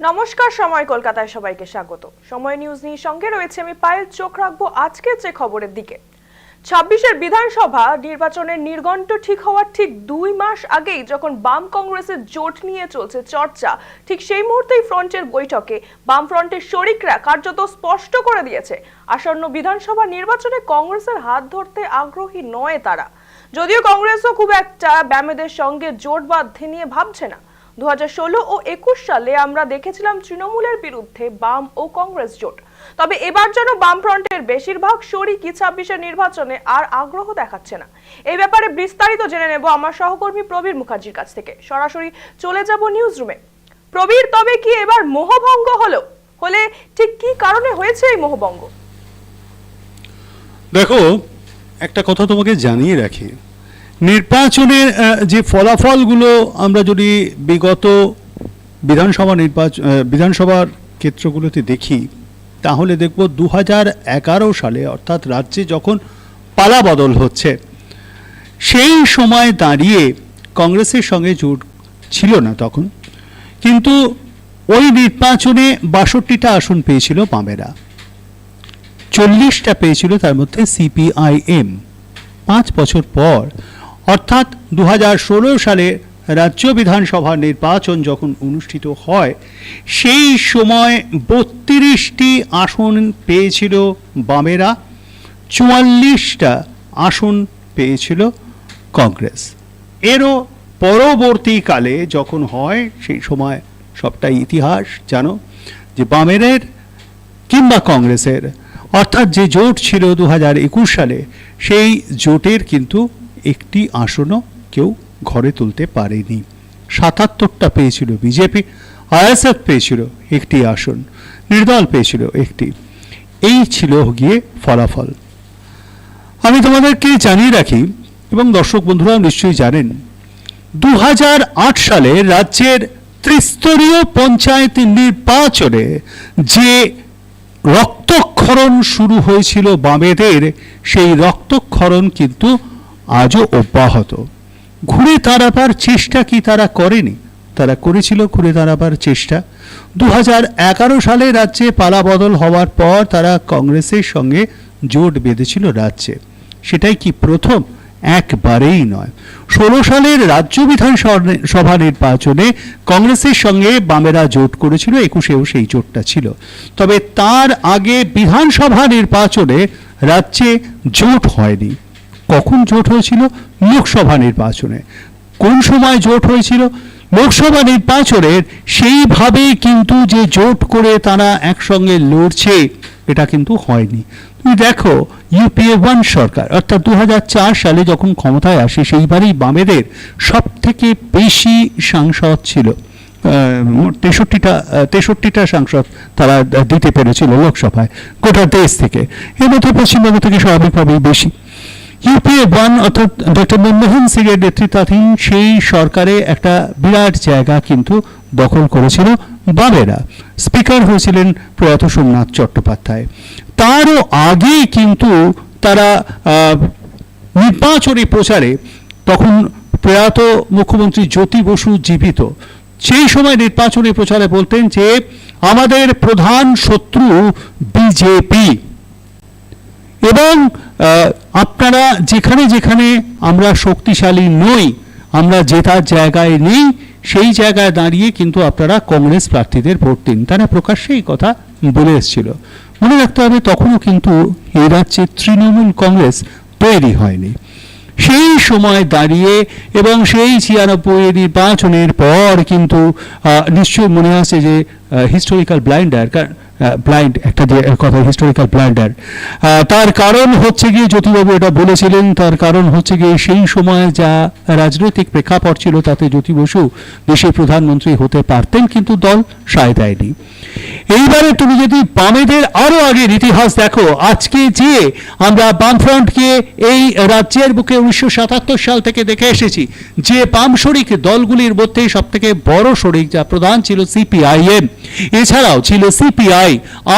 নমস্কার, সময় কলকাতায় সবাইকে স্বাগত। সময় নিউজ নিয়ে সঙ্গে রয়েছে আমি পায়েল, চোখ রাখব আজকের যে খবরের দিকে। ছাব্বিশের বিধানসভা নির্বাচনের নির্ঘণ্ট ঠিক হওয়ার ঠিক দুই মাস আগেই যখন বাম কংগ্রেসের জোট নিয়ে চলছে চর্চা, ঠিক সেই মুহূর্তেই ফ্রন্টের বৈঠকে বাম ফ্রন্টের শরিকরা কার্যত স্পষ্ট করে দিয়েছে, আসন্ন বিধানসভা নির্বাচনে কংগ্রেসের হাত ধরতে আগ্রহী নয় তারা। যদিও কংগ্রেসও খুব একটা ব্যামেদের সঙ্গে জোট বাঁধতে নিয়ে ভাবছে না। দুহাজার ষোলো ও একুশ সালে আমরা দেখেছিলাম তৃণমূলের বিরুদ্ধে বাম ও কংগ্রেস জোট। তবে এবার যেন বামফ্রন্টের বেশিরভাগ শরিকই ছাব্বিশের নির্বাচনে আর আগ্রহ দেখাচ্ছে না। এই ব্যাপারে বিস্তারিত জেনে নেব আমার সহকর্মী প্রবীর মুখার্জির কাছ থেকে। সরাসরি চলে যাব নিউজ রুমে প্রবীর, তবে কি এবার মোহভঙ্গ হলো? হলে ঠিক কি কারণে হয়েছে এই মোহভঙ্গ? দেখো, একটা কথা তোমাকে জানিয়ে রাখি। নির্বাচনের যে ফলাফলগুলো আমরা যদি বিগত বিধানসভা নির্বাচন বিধানসভার ক্ষেত্রগুলোতে দেখি, তাহলে দেখব দু সালে অর্থাৎ রাজ্যে যখন পালা বদল হচ্ছে, সেই সময় দাঁড়িয়ে কংগ্রেসের সঙ্গে জোট ছিল না তখন। কিন্তু ওই নির্বাচনে বাষট্টিটা আসন পেয়েছিল বামেরা চল্লিশটা পেয়েছিল তার মধ্যে সিপিআইএম। পাঁচ বছর পর অর্থাৎ দু হাজার ষোলো সালে রাজ্য বিধানসভা নির্বাচন যখন অনুষ্ঠিত হয়, সেই সময় বত্রিশটি আসন পেয়েছিল বামেরা, চুয়াল্লিশটা আসন পেয়েছিল কংগ্রেস। এরও পরবর্তীকালে যখন হয়, সেই সময় সবটাই ইতিহাস, জানো? যে বামেরের কিংবা কংগ্রেসের, অর্থাৎ যে জোট ছিল দু হাজার একুশ সালে, সেই জোটের কিন্তু একটি আসনও কেউ ঘরে তুলতে পারেনি। সাতাত্তরটা পেয়েছিল বিজেপি, আইএসএফ পেয়েছিল একটি আসন, নির্দল পেয়েছিল একটি। এই ছিল গিয়ে ফলাফল। আমি তোমাদেরকে জানিয়ে রাখি, এবং দর্শক বন্ধুরা নিশ্চয়ই জানেন দু হাজার আট সালে রাজ্যের ত্রিস্তরীয় পঞ্চায়েত নির্বাচনে যে রক্তক্ষরণ শুরু হয়েছিল বামেদের, সেই রক্তক্ষরণ কিন্তু আজও অব্যাহত। ঘুরে দাঁড়াবার চেষ্টা কি তারা করেনি? তারা করেছিল ঘুরে দাঁড়াবার চেষ্টা। দু হাজার এগারো সালে রাজ্যে পালা বদল হওয়ার পর তারা কংগ্রেসের সঙ্গে জোট বেঁধেছিল রাজ্যে। সেটাই কি প্রথম? একবারেই নয়। ষোলো সালের রাজ্য বিধানসভা নির্বাচনে কংগ্রেসের সঙ্গে বামেরা জোট করেছিল, একুশেও সেই জোটটা ছিল। তবে তার আগে বিধানসভা নির্বাচনে রাজ্যে জোট হয়নি। কখন জোট হয়েছিল? লোকসভা নির্বাচনে। কোন সময় জোট হয়েছিল? লোকসভা নির্বাচনের সেইভাবেই কিন্তু যে জোট করে তারা একসঙ্গে লড়ছে, এটা কিন্তু হয়নি। তুমি দেখো ইউপিএ ওয়ান সরকার, অর্থাৎ দু হাজার চার সালে যখন ক্ষমতায় আসে, সেইবারই বামেদের সব থেকে বেশি সাংসদ ছিল। তেষট্টিটা তেষট্টিটা সাংসদ তারা দিতে পেরেছিল লোকসভায়, গোটা দেশ থেকে। এর মধ্যে পশ্চিমবঙ্গ থেকে স্বাভাবিকভাবেই বেশি। ইউপিএ ওয়ান অর্থাৎ ডক্টর মনমোহন সিং এর নেতৃত্বাধীন সেই সরকারে একটা বিরাট জায়গা কিন্তু দখল করেছিল বামেরা। স্পিকার হয়েছিলেন প্রয়াত সোমনাথ চট্টোপাধ্যায়। তারও আগে কিন্তু তারা নির্বাচনী প্রচারে তখন প্রয়াত মুখ্যমন্ত্রী জ্যোতি বসু জীবিত। সেই সময় নির্বাচনী প্রচারে বলতেন যে, আমাদের প্রধান শত্রু বিজেপি। এবং আপনারা যেখানে যেখানে আমরা শক্তিশালী নই, আমরা জেতার জায়গায় নেই, সেই জায়গায় দাঁড়িয়ে কিন্তু আপনারা কংগ্রেস প্রার্থীদের ভোট দিন। তারা প্রকাশ্যে এই কথা বলে এসেছিল। মনে রাখতে হবে, তখনও কিন্তু এই রাজ্যে তৃণমূল কংগ্রেস তৈরি হয়নি। সেই সময় দাঁড়িয়ে এবং সেই ছিয়ানব্বই নির্বাচনের পর কিন্তু নিশ্চয়ই মনে আছে যে হিস্টোরিক্যাল ব্লাইন্ডার ব্লাইন্ড একটা যে কথা হিস্টোরিক্যাল ব্লাইন্ডার তার কারণ হচ্ছে গিয়ে জ্যোতিবাবু এটা বলেছিলেন, তার কারণ হচ্ছে গিয়ে সেই সময় যা রাজনৈতিক প্রেক্ষাপট ছিল, তাতে জ্যোতি বসু দেশের প্রধানমন্ত্রী হতে পারতেন, কিন্তু দল সায় দেয়নি। এইবারে তুমি যদি বামেদের আরও আগের ইতিহাস দেখো, আজকে যে আমরা বামফ্রন্টকে এই রাজ্যের বুকে উনিশশো সাতাত্তর সাল থেকে দেখে এসেছি, যে বাম শরিক দলগুলির মধ্যে সব থেকে বড় শরিক যা প্রধান ছিল সিপিআইএম, এছাড়াও ছিল CPI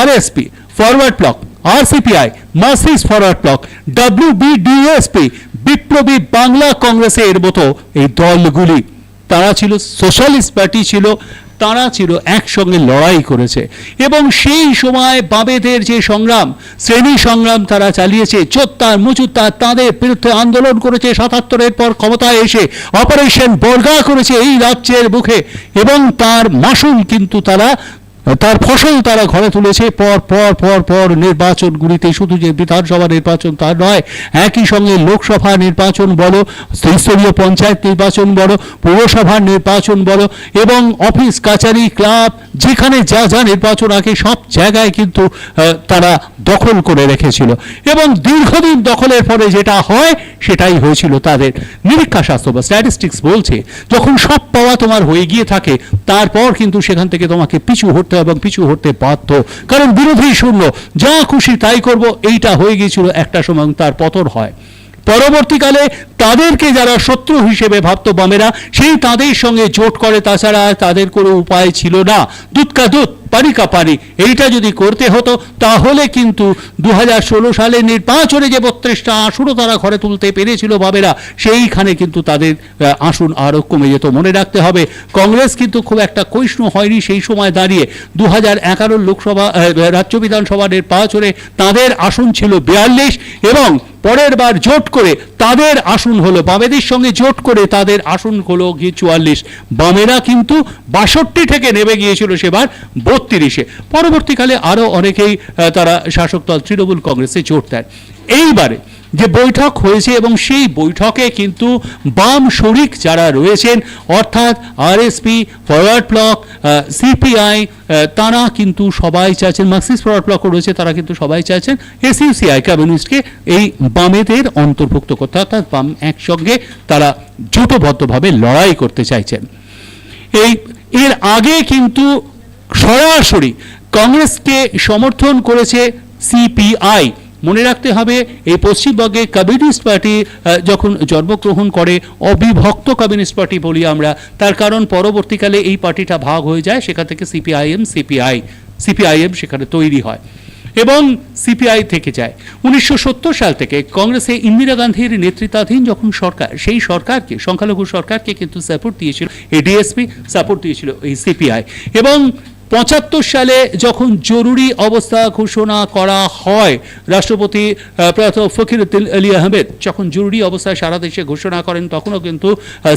RSP Forward Bloc RCPI Marxist Forward Bloc WBDSP Biplobi Bangla কংগ্রেসের মতো এই দলগুলি। তারা ছিল সোশ্যালিস্ট পার্টি ছিল, তারা ছিল একসঙ্গে লড়াই করেছে। এবং সেই সময় বামেদের যে সংগ্রাম, শ্রেণি সংগ্রাম তারা চালিয়েছে, চোত্তার মুচুত্তার তাদের বিরুদ্ধে আন্দোলন করেছে, সাতাত্তরের পর ক্ষমতায় এসে অপারেশন বর্গা করেছে এই রাজ্যের মুখে। এবং তার মাসুল কিন্তু তারা তার ফসল তারা ঘরে তুলেছে। পর পর পর পর নির্বাচনগুলিতে শুধু যে বিধানসভা নির্বাচন তার নয়, একই সঙ্গে লোকসভা নির্বাচন বলো ত্রিস্তরীয় পঞ্চায়েত নির্বাচন বলো পৌরসভার নির্বাচন বলো, এবং অফিস, কাচারি, ক্লাব, যেখানে যা যা নির্বাচন আগে সব জায়গায় কিন্তু তারা দখল করে রেখেছিল। এবং দীর্ঘদিন দখলের পরে যেটা হয়, সেটাই হয়েছিল তাদের। নিরীক্ষা শাস্ত্র বা স্ট্যাটিস্টিক্স বলছে, যখন সব পাওয়া তোমার হয়ে গিয়ে থাকে, তারপর কিন্তু সেখান থেকে তোমাকে পিছু হটতে এবং পিছু হটতে বাধ্য। কারণ বিরোধী শূন্য, যা খুশি তাই করব, এইটা হয়ে গিয়েছিল একটা সময় তার পতন হয়। পরবর্তীকালে তাদেরকে যারা শত্রু হিসেবে ভাবত বামেরা, সেই তাদের সঙ্গে জোট করে, তাছাড়া তাদের কোনো উপায় ছিল না। দুধকা দুধ। পানি কা এইটা যদি করতে হতো, তাহলে কিন্তু দু হাজার ষোলো সালে নির্বাচনে যে বত্রিশটা আসনও তারা ঘরে তুলতে পেরেছিল বাবেরা, সেইখানে কিন্তু তাদের আসন আরও কমে যেত। মনে রাখতে হবে, কংগ্রেস কিন্তু খুব একটা ক্ষয়িষ্ণু হয়নি সেই সময় দাঁড়িয়ে। দু হাজার এগারোর লোকসভা রাজ্য বিধানসভা নির্বাচনে তাদের আসন ছিল বিয়াল্লিশ এবং পরের বার জোট করে তাদের আসন হলো বামেদের সঙ্গে জোট করে তাদের আসন হলো গিয়ে চুয়াল্লিশ। বামেরা কিন্তু বাষট্টি থেকে নেমে গিয়েছিল সেবার বত্রিশে। পরবর্তীকালে আরও অনেকেই তারা শাসক দল তৃণমূল কংগ্রেসে জোট দেন। এইবারে যে বৈঠক হয়েছে এবং সেই বৈঠকে কিন্তু বাম শরিক যারা রয়েছেন, অর্থাৎ আরএসপি ফরওয়ার্ড ব্লক সিপিআই তারা কিন্তু সবাই চাইছেন মার্কসিস্ট ফরওয়ার্ড ব্লকও রয়েছে, তারা কিন্তু সবাই চাইছেন এসইউসিআই কমিউনিস্টকে এই বামেদের অন্তর্ভুক্ত করতে, অর্থাৎ বাম একসঙ্গে তারা জোটবদ্ধভাবে লড়াই করতে চাইছেন। এই, এর আগে কিন্তু সরাসরি কংগ্রেসকে সমর্থন করেছে সিপিআই মনে রাখতে হবে, এই পশ্চিমবঙ্গে কমিউনিস্ট পার্টি যখন জন্মগ্রহণ করে, অবিভক্ত কমিউনিস্ট পার্টি বলি আমরা, তার কারণ পরবর্তীকালে এই পার্টিটা ভাগ হয়ে যায়, সেখান থেকে সিপিআইএম, সিপিআই, সিপিআইএম সেখানে তৈরি হয় এবং সিপিআই থেকে যায়। উনিশশো সত্তর সাল থেকে কংগ্রেসে ইন্দিরা গান্ধীর নেতৃত্বাধীন যখন সরকার, সেই সরকারকে, সংখ্যালঘু সরকারকে কিন্তু সাপোর্ট দিয়েছিল, এই ডিএসপি সাপোর্ট দিয়েছিল এই সিপিআই এবং পঁচাত্তর সালে যখন জরুরি অবস্থা ঘোষণা করা হয়, রাষ্ট্রপতি প্রয়াত ফকিরুদ্দিন আলী আহমেদ যখন জরুরি অবস্থা সারা দেশে ঘোষণা করেন, তখনও কিন্তু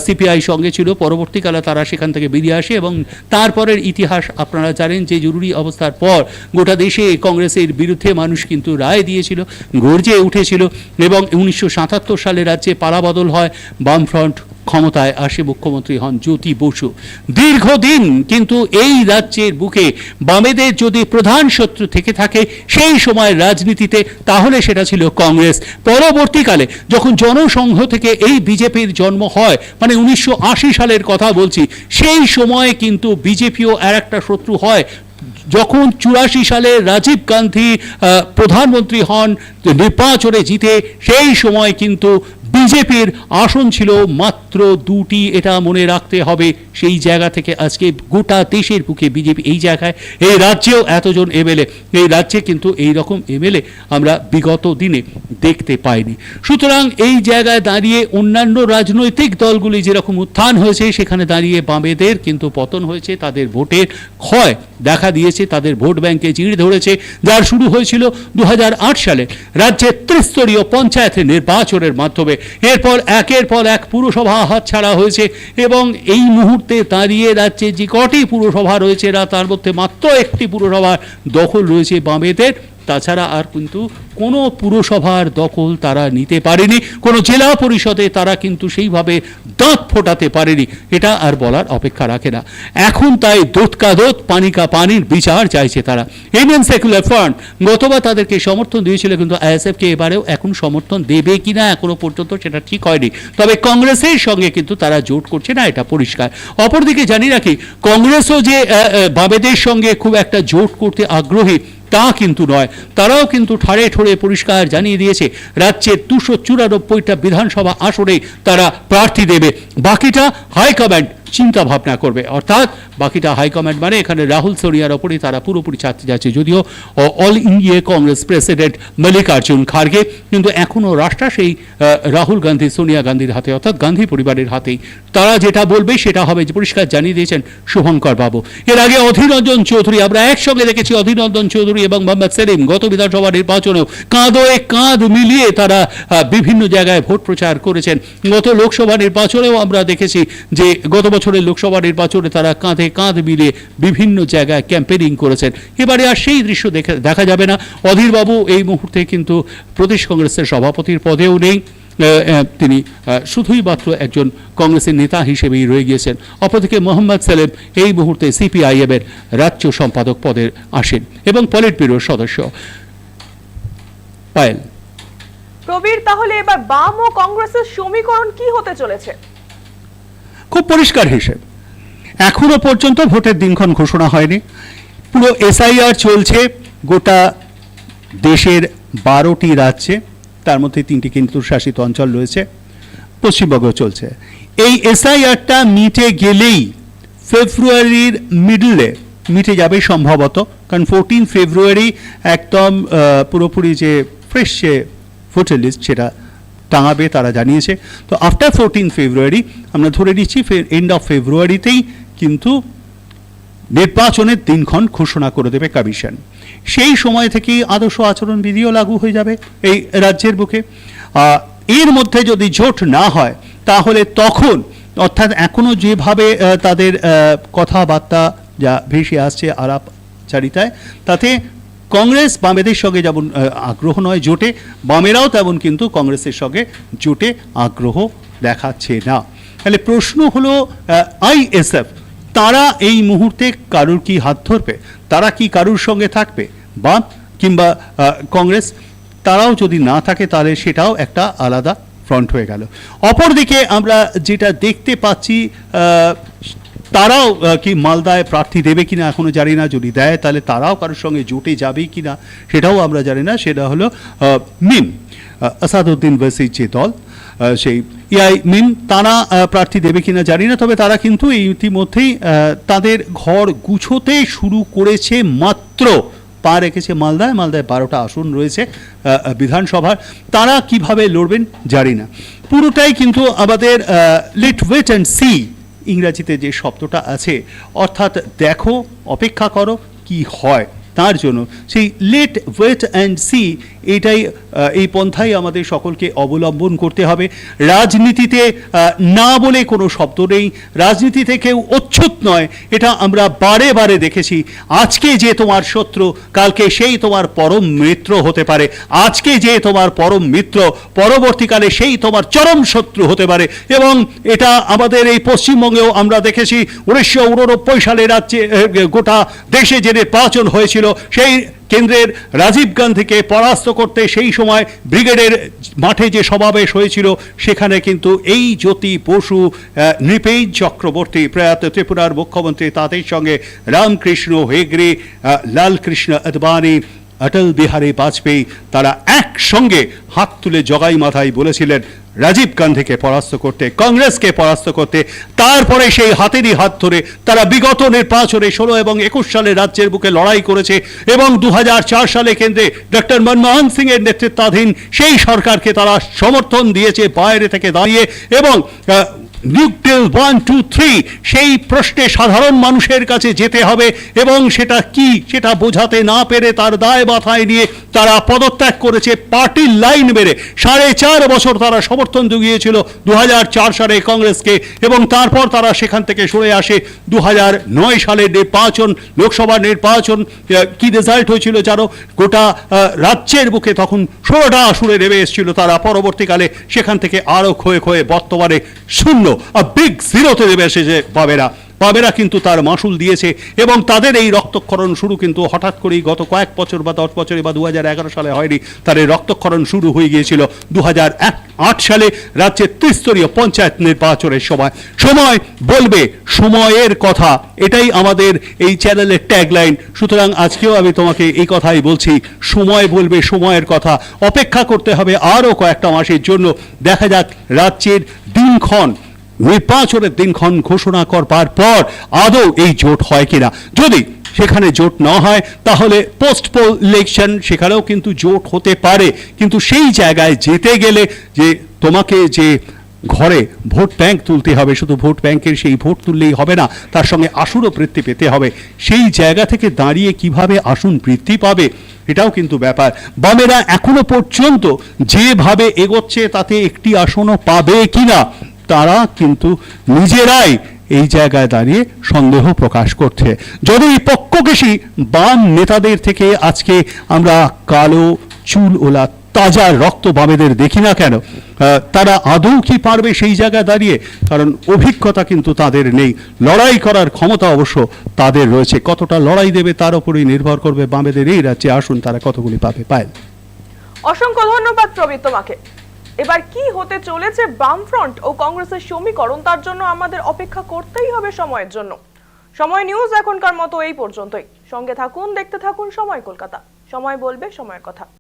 সিপিআই সঙ্গে ছিল। পরবর্তীকালে তারা সেখান থেকে বেরিয়ে আসে এবং তারপরের ইতিহাস আপনারা জানেন যে জরুরি অবস্থার পর গোটা দেশে কংগ্রেসের বিরুদ্ধে মানুষ কিন্তু রায় দিয়েছিল, গর্জে উঠেছিল এবং উনিশশো সাতাত্তর সালে রাজ্যে পালাবদল হয়, বামফ্রন্ট ক্ষমতায় আসে মুখ্যমন্ত্রী হন জ্যোতি বসু। দীর্ঘদিন কিন্তু এই রাজ্যের বুকে বামেদের যদি প্রধান শত্রু থেকে থাকে সেই সময় রাজনীতিতে, তাহলে সেটা ছিল কংগ্রেস। পরবর্তীকালে যখন জনসংঘ থেকে এই বিজেপির জন্ম হয় মানে উনিশশো আশি সালের কথা বলছি, সেই সময়ে কিন্তু বিজেপিও আর একটা শত্রু হয়। যখন চুরাশি সালে রাজীব গান্ধী প্রধানমন্ত্রী হন, নির্বাচনে জিতে, সেই সময় কিন্তু বিজেপির আসন ছিল মাত্র দুটি, এটা মনে রাখতে হবে। সেই জায়গা থেকে আজকে গোটা দেশের বুকে বিজেপি এই জায়গায়, এই রাজ্যেও এতজন এমএলএ। এই রাজ্যে কিন্তু এই রকম এমএলএ আমরা বিগত দিনে দেখতে পাইনি। সুতরাং এই জায়গায় দাঁড়িয়ে অন্যান্য রাজনৈতিক দলগুলি যেরকম উত্থান হয়েছে, সেখানে দাঁড়িয়ে বামেদের কিন্তু পতন হয়েছে, তাদের ভোটের ক্ষয় দেখা দিয়েছে, তাদের ভোট ব্যাংকে চিড় ধরেছে, যার শুরু হয়েছিল দু হাজার আট সালে। রাজ্যের ত্রিস্তরীয় পঞ্চায়েতের নির্বাচনের মাধ্যমে। এরপর একের পর এক পুরসভা হাত ছাড়া হয়েছে এবং এই মুহূর্তে দাঁড়িয়ে রাজ্যে যে কটি পুরসভা রয়েছে তার মধ্যে মাত্র একটি পুরসভার দখল রয়েছে বামেদের। তাছাড়া আর কিন্তু কোনো পুরসভার দখল তারা নিতে পারেনি, কোনো জেলা পরিষদে তারা কিন্তু সেইভাবে দাঁত ফোটাতে পারেনি, এটা আর বলার অপেক্ষা রাখে না। এখন তাই দোতকা দোত, পানিকা পানির বিচার চাইছে তারা। ইন্ডিয়ান সেকুলার ফ্রন্ট গতবার তাদেরকে সমর্থন দিয়েছিল, কিন্তু আইএসএফকে এবারেও এখন সমর্থন দেবে কিনা এখনও পর্যন্ত সেটা ঠিক হয়নি। তবে কংগ্রেসের সঙ্গে কিন্তু তারা জোট করছে না, এটা পরিষ্কার। অপরদিকে জানি রাখি, কংগ্রেসও যে বামেদের সঙ্গে খুব একটা জোট করতে আগ্রহী তা কিন্তু নয়। তারাও কিন্তু ঠাড়ে ঠোড়ে পরিষ্কার জানিয়ে দিয়েছে রাজ্যের দুশো চুরানব্বইটা বিধানসভা আসনে তারা প্রার্থী দেবে। বাকিটা হাইকমান্ড চিন্তা ভাবনা করবে। অর্থাৎ বাকিটা হাইকমান্ড মানে এখানে রাহুল সোনিয়ার ওপরই তারা পুরোপুরি ছাড়তে যাচ্ছে যদিও All India Congress president Mallikarjun Kharge কিন্তু এখনও রাষ্ট্র সেই রাহুল গান্ধী, সোনিয়া গান্ধীর হাতে, অর্থাৎ গান্ধী পরিবারের হাতেই। তারা যেটা বলবে সেটা হবে যে পরিষ্কার জানিয়ে দিয়েছেন শুভঙ্কর বাবু। এর আগে অধীর রঞ্জন চৌধুরী, আমরা একসঙ্গে দেখেছি অধীর রঞ্জন চৌধুরী এবং মোহাম্মদ সেলিম গত বিধানসভা নির্বাচনেও কাঁধে কাঁধ মিলিয়ে তারা বিভিন্ন জায়গায় ভোট প্রচার করেছেন। গত লোকসভা নির্বাচনেও আমরা দেখেছি যে গত বছরের লোকসভা নির্বাচনে তারা কাঁধে কাঁধ মিলিয়ে বিভিন্ন জায়গায় ক্যাম্পেনিং করেছেন। এবারে আর সেই দৃশ্য দেখে দেখা যাবে না। অধীরবাবু এই মুহূর্তে কিন্তু প্রদেশ কংগ্রেসের সভাপতির পদেও নেই। তিনি শুধুই মাত্র একজন কংগ্রেসের নেতা হিসেবেই রয়ে গিয়েছেন। অপরদিকে মোহাম্মদ সেলেম এই মুহূর্তে সিপিআইএম এর রাজ্য সম্পাদক পদে আসেন এবং পলিট ব্যুরোর সদস্য। পায়েল। প্রবীর তাহলে এবার বাম ও কংগ্রেসের সমীকরণ কি হতে চলেছে? খুব পরিষ্কার হিসেব। এখনও পর্যন্ত ভোটের দিনক্ষণ ঘোষণা হয়নি। পুরো এসআইআর চলছে গোটা দেশের বারোটি রাজ্যে, তার মধ্যে তিনটি কেন্দ্রশাসিত অঞ্চল রয়েছে, পশ্চিমবঙ্গ চলছে। এই এসআইআরটা মিটে গেলেই ফেব্রুয়ারির মিডলে মিটে যাবে সম্ভবত, কারণ ফোরটিন ফেব্রুয়ারি একদম পুরোপুরি যে ফ্রেশ যে ভোটার লিস্ট সেটা টাঙাবে, তারা জানিয়েছে। তো আফটার ফোরটিন ফেব্রুয়ারি আমরা ধরে নিচ্ছি এন্ড অফ ফেব্রুয়ারিতেই কিন্তু নির্বাচনের দিনক্ষণ ঘোষণা করে দেবে কমিশন সেই সময় থেকেই আদর্শ আচরণ বিধিও লাগু হয়ে যাবে এই রাজ্যের বুকে। এর মধ্যে যদি জোট না হয়, তাহলে তখন, অর্থাৎ এখনও যেভাবে তাদের কথাবার্তা যা ভেসে আসছে আলাপচারিতায়, তাতে কংগ্রেস বামেদের সঙ্গে যেমন আগ্রহ নয় জোটে, বামেরাও তেমন কিন্তু কংগ্রেসের সঙ্গে জোটে আগ্রহ দেখাচ্ছে না। তাহলে প্রশ্ন হলো আইএসএফ তারা এই মুহূর্তে কারুর কি হাত ধরবে? তারা কি কারুর সঙ্গে থাকবে? বা, কিংবা কংগ্রেস, তারাও যদি না থাকে তাহলে সেটাও একটা আলাদা ফ্রন্ট হয়ে গেল। অপরদিকে আমরা যেটা দেখতে পাচ্ছি তারাও কি মালদায় প্রার্থী দেবে কিনা এখনও জানি না, যদি দেয় তাহলে তারাও কারোর সঙ্গে জোটে যাবে কিনা সেটাও আমরা জানি না। সেটা হলো মিম আসাদুদ্দিন ওয়েসির যে দল সেই ইআই মিন তারা প্রার্থী দেবে কিনা জানি না, তবে তারা কিন্তু এই ইতিমধ্যেই তাদের ঘর গুছোতে শুরু করেছে মাত্র। পা রেখেছে মালদায় মালদায় বারোটা আসন রয়েছে বিধানসভার। তারা কীভাবে লড়বেন জানি না। পুরোটাই কিন্তু আমাদের লেট ওয়েট অ্যান্ড সি ইংরাজিতে যে শব্দটা আছে, অর্থাৎ দেখো, অপেক্ষা করো, কি হয়। তার জন্য। সেই লেট ওয়েট অ্যান্ড সি এটাই এই পন্থাই আমাদের সকলকে অবলম্বন করতে হবে। রাজনীতিতে না বলে কোনো শব্দ নেই। রাজনীতিতে কেউ অচ্ছুত নয়। এটা আমরা বারে বারে দেখেছি। আজকে যে তোমার শত্রু, কালকে সেই তোমার পরম মিত্র হতে পারে। আজকে যে তোমার পরম মিত্র, পরবর্তীকালে সেই তোমার চরম শত্রু হতে পারে। এবং এটা আমাদের এই পশ্চিমবঙ্গেও আমরা দেখেছি। উনিশশো উননব্বই সালে রাজ্যে গোটা দেশে যে নির্বাচন হয়েছিল সেই কেন্দ্রের রাজীব গান্ধীকে পরাস্ত করতে সেই সময় ব্রিগেডের মাঠে যে সমাবেশ হয়েছিল, সেখানে কিন্তু এই জ্যোতি বসু নৃপেন চক্রবর্তী প্রয়াত ত্রিপুরার মুখ্যমন্ত্রী তাদের সঙ্গে রামকৃষ্ণ হেগড়ে লালকৃষ্ণ আদবানি অটল বিহারী বাজপেয়ী তারা একসঙ্গে হাত তুলে জগাই মাথায় বলেছিলেন, রাজীব গান্ধীকে পরাস্ত করতে, কংগ্রেসকে পরাস্ত করতে। তারপরে সেই হাতেরই হাত ধরে তারা বিগত নির্বাচনে ষোলো এবং একুশ সালে রাজ্যের বুকে লড়াই করেছে এবং দু হাজার চার সালে কেন্দ্রে ডক্টর মনমোহন সিং এর নেতৃত্বাধীন সেই সরকারকে তারা সমর্থন দিয়েছে, বাইরে থেকে দাঁড়িয়ে এবং আহ, ওয়ান টু থ্রি সেই প্রশ্নে সাধারণ মানুষের কাছে যেতে হবে এবং সেটা কি সেটা বোঝাতে না পেরে তার দায় মাথায় নিয়ে তারা পদত্যাগ করেছে পার্টির লাইন বেড়ে সাড়ে চার বছর তারা সমর্থন জুগিয়েছিল দু হাজার চার সালে কংগ্রেসকে এবং তারপর তারা সেখান থেকে সরে আসে দু হাজার নয় সালের নির্বাচন লোকসভা নির্বাচন। কি রেজাল্ট হয়েছিল জানো? গোটা রাজ্যের বুকে তখন ষোলোটা আসুরে নেমে এসেছিল তারা। পরবর্তীকালে সেখান থেকে আরও ক্ষয়ে ক্ষয়ে বর্তমানে শূন্য। বিগ জিরোতে নেমে এসেছে বাবেরা। বাবেরা কিন্তু তার মাসুল দিয়েছে এবং তাদের এই রক্তক্ষরণ শুরু কিন্তু হঠাৎ করেই গত কয়েক বছর বা দশ বছরে বা দু সালে হয়নি, তার এই রক্তক্ষরণ শুরু হয়ে গিয়েছিল দু আট সালে রাজ্যের ত্রিস্তরীয় পঞ্চায়েত নির্বাচনের সময়। সময় বলবে, সময়ের কথা, এটাই আমাদের এই চ্যানেলের ট্যাগলাইন সুতরাং আজকেও আমি তোমাকে এই কথাই বলছি, সময় বলবে, সময়ের কথা। অপেক্ষা করতে হবে আরও কয়েকটা মাসের জন্য। দেখা যাক রাজ্যের দিনক্ষণ নির্বাচনের দিনক্ষণ ঘোষণা করবার পর আদৌ এই জোট হয় কিনা? যদি সেখানে জোট না হয়, তাহলে পোস্ট পোল ইলেকশন সেখানেও কিন্তু জোট হতে পারে। কিন্তু সেই জায়গায় যেতে গেলে যে তোমাকে যে ঘরে ভোট ব্যাংক তুলতে হবে, শুধু ভোট ব্যাংকের সেই ভোট তুললেই হবে না, তার সঙ্গে আসনও বৃদ্ধি পেতে হবে। সেই জায়গা থেকে দাঁড়িয়ে কীভাবে আসন বৃদ্ধি পাবে, এটাও কিন্তু ব্যাপার। বামেরা এখনও পর্যন্ত যেভাবে এগোচ্ছে, তাতে একটি আসনও পাবে কিনা? তারা কিন্তু নিজেরাই এই জায়গায় দাঁড়িয়ে সন্দেহ প্রকাশ করছে। যদি পক্ষকেশী বাম নেতাদের থেকে আজকে আমরা কালো চুল ওলা তাজা রক্ত বামেদের দেখি না কেন তারা আদৌ কি পারবে সেই জায়গায় দাঁড়িয়ে? কারণ অভিজ্ঞতা কিন্তু তাদের নেই। লড়াই করার ক্ষমতা অবশ্য তাদের রয়েছে। কতটা লড়াই দেবে তার উপরেই নির্ভর করবে বামেদের। এই রাজ্যে আসুন, তারা কতগুলি পাবে? পায় অসংখ্য ধন্যবাদ প্রবীর তোমাকে। এবার কি হতে চলেছে বামফ্রন্ট ও কংগ্রেসের সমীকরণ, তার জন্য আমাদের অপেক্ষা করতেই হবে সময়ের জন্য। সময় নিউজ এখনকার মতো এই পর্যন্তই। সঙ্গে থাকুন, দেখতে থাকুন সময় কলকাতা। সময় বলবে, সময়ের কথা।